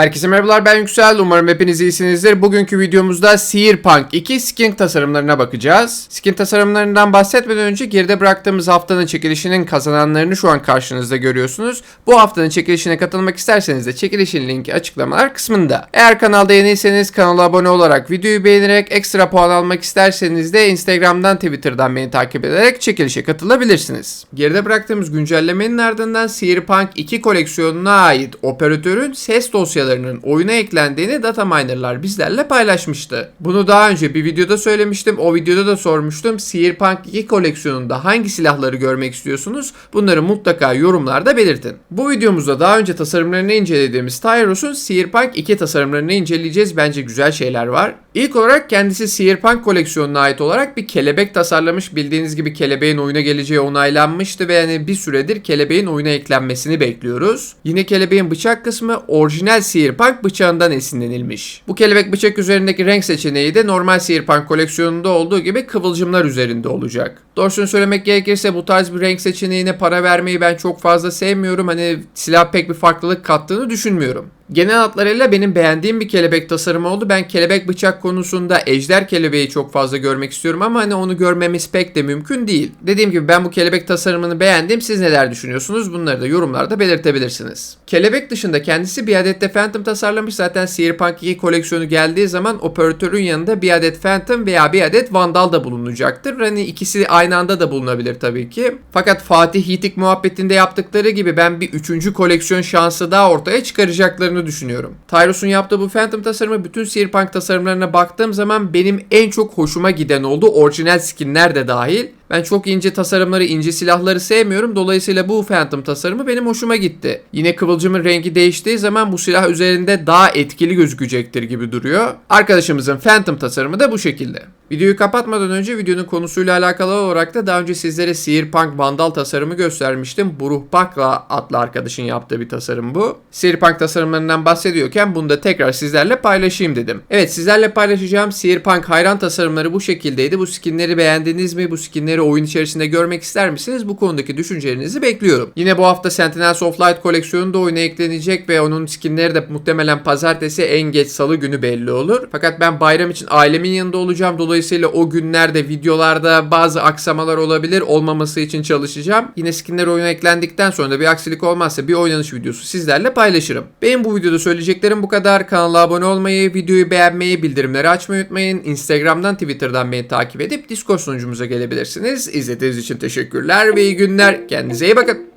Herkese merhabalar ben Yüksel. Umarım hepiniz iyisinizdir. Bugünkü videomuzda Searpunk 2 skin tasarımlarına bakacağız. Skin tasarımlarından bahsetmeden önce geride bıraktığımız haftanın çekilişinin kazananlarını şu an karşınızda görüyorsunuz. Bu haftanın çekilişine katılmak isterseniz de çekilişin linki açıklamalar kısmında. Eğer kanalda yeniyseniz kanala abone olarak videoyu beğenerek ekstra puan almak isterseniz de Instagram'dan Twitter'dan beni takip ederek çekilişe katılabilirsiniz. Geride bıraktığımız güncellemenin ardından Cyberpunk 2 koleksiyonuna ait operatörün ses dosyalarının oyuna eklendiğini data minerlar bizlerle paylaşmıştı. Bunu daha önce bir videoda söylemiştim. O videoda da sormuştum. Cyberpunk 2 koleksiyonunda hangi silahları görmek istiyorsunuz? Bunları mutlaka yorumlarda belirtin. Bu videomuzda daha önce tasarımlarını incelediğimiz Tyros'un Cyberpunk 2 tasarımlarını inceleyeceğiz. Bence güzel şeyler var. İlk olarak kendisi Cyberpunk koleksiyonuna ait olarak bir kelebek tasarlamış. Bildiğiniz gibi kelebeğin oyuna geleceği onaylanmıştı ve yani bir süredir kelebeğin oyuna eklenmesini bekliyoruz. Yine kelebeğin bıçak kısmı orijinal Cyberpunk bıçağından esinlenilmiş. Bu kelebek bıçak üzerindeki renk seçeneği de normal Cyberpunk koleksiyonunda olduğu gibi kıvılcımlar üzerinde olacak. Doğrusunu söylemek gerekirse bu tarz bir renk seçeneğine para vermeyi ben çok fazla sevmiyorum. Hani silah pek bir farklılık kattığını düşünmüyorum. Genel hatlarıyla benim beğendiğim bir kelebek tasarımı oldu. Ben kelebek bıçak konusunda ejder kelebeği çok fazla görmek istiyorum ama hani onu görmemiz pek de mümkün değil. Dediğim gibi ben bu kelebek tasarımını beğendim. Siz neler düşünüyorsunuz? Bunları da yorumlarda belirtebilirsiniz. Kelebek dışında kendisi bir adet de Phantom tasarlamış. Zaten Cyberpunk 2 koleksiyonu geldiği zaman operatörün yanında bir adet Phantom veya bir adet Vandal da bulunacaktır. Hani ikisi aynı anda da bulunabilir tabii ki. Fakat Fatih Yitik muhabbetinde yaptıkları gibi ben bir üçüncü koleksiyon şansı daha ortaya çıkaracaklarını düşünüyorum. Tyros'un yaptığı bu Phantom tasarımı bütün Cyberpunk tasarımlarına baktığım zaman benim en çok hoşuma giden oldu. Orijinal skinler de dahil. Ben çok ince tasarımları, ince silahları sevmiyorum. Dolayısıyla bu Phantom tasarımı benim hoşuma gitti. Yine kıvılcımın rengi değiştiği zaman bu silah üzerinde daha etkili gözükecektir gibi duruyor. Arkadaşımızın Phantom tasarımı da bu şekilde. Videoyu kapatmadan önce videonun konusuyla alakalı olarak da daha önce sizlere Cyberpunk Vandal tasarımı göstermiştim. Buruh Bakla adlı arkadaşın yaptığı bir tasarım bu. Cyberpunk tasarımlarından bahsediyorken bunu da tekrar sizlerle paylaşayım dedim. Evet sizlerle paylaşacağım Cyberpunk hayran tasarımları bu şekildeydi. Bu skinleri beğendiniz mi? Bu skinleri oyun içerisinde görmek ister misiniz? Bu konudaki düşüncelerinizi bekliyorum. Yine bu hafta Sentinels of Light koleksiyonu da oyuna eklenecek ve onun skinleri de muhtemelen pazartesi en geç salı günü belli olur. Fakat ben bayram için ailemin yanında olacağım. Dolayısıyla o günlerde videolarda bazı aksamalar olabilir. Olmaması için çalışacağım. Yine skinler oyuna eklendikten sonra da bir aksilik olmazsa bir oynanış videosu sizlerle paylaşırım. Benim bu videoda söyleyeceklerim bu kadar. Kanala abone olmayı, videoyu beğenmeyi, bildirimleri açmayı unutmayın. Instagram'dan, Twitter'dan beni takip edip Discord sunucumuza gelebilirsiniz. İzlediğiniz için teşekkürler ve iyi günler. Kendinize iyi bakın.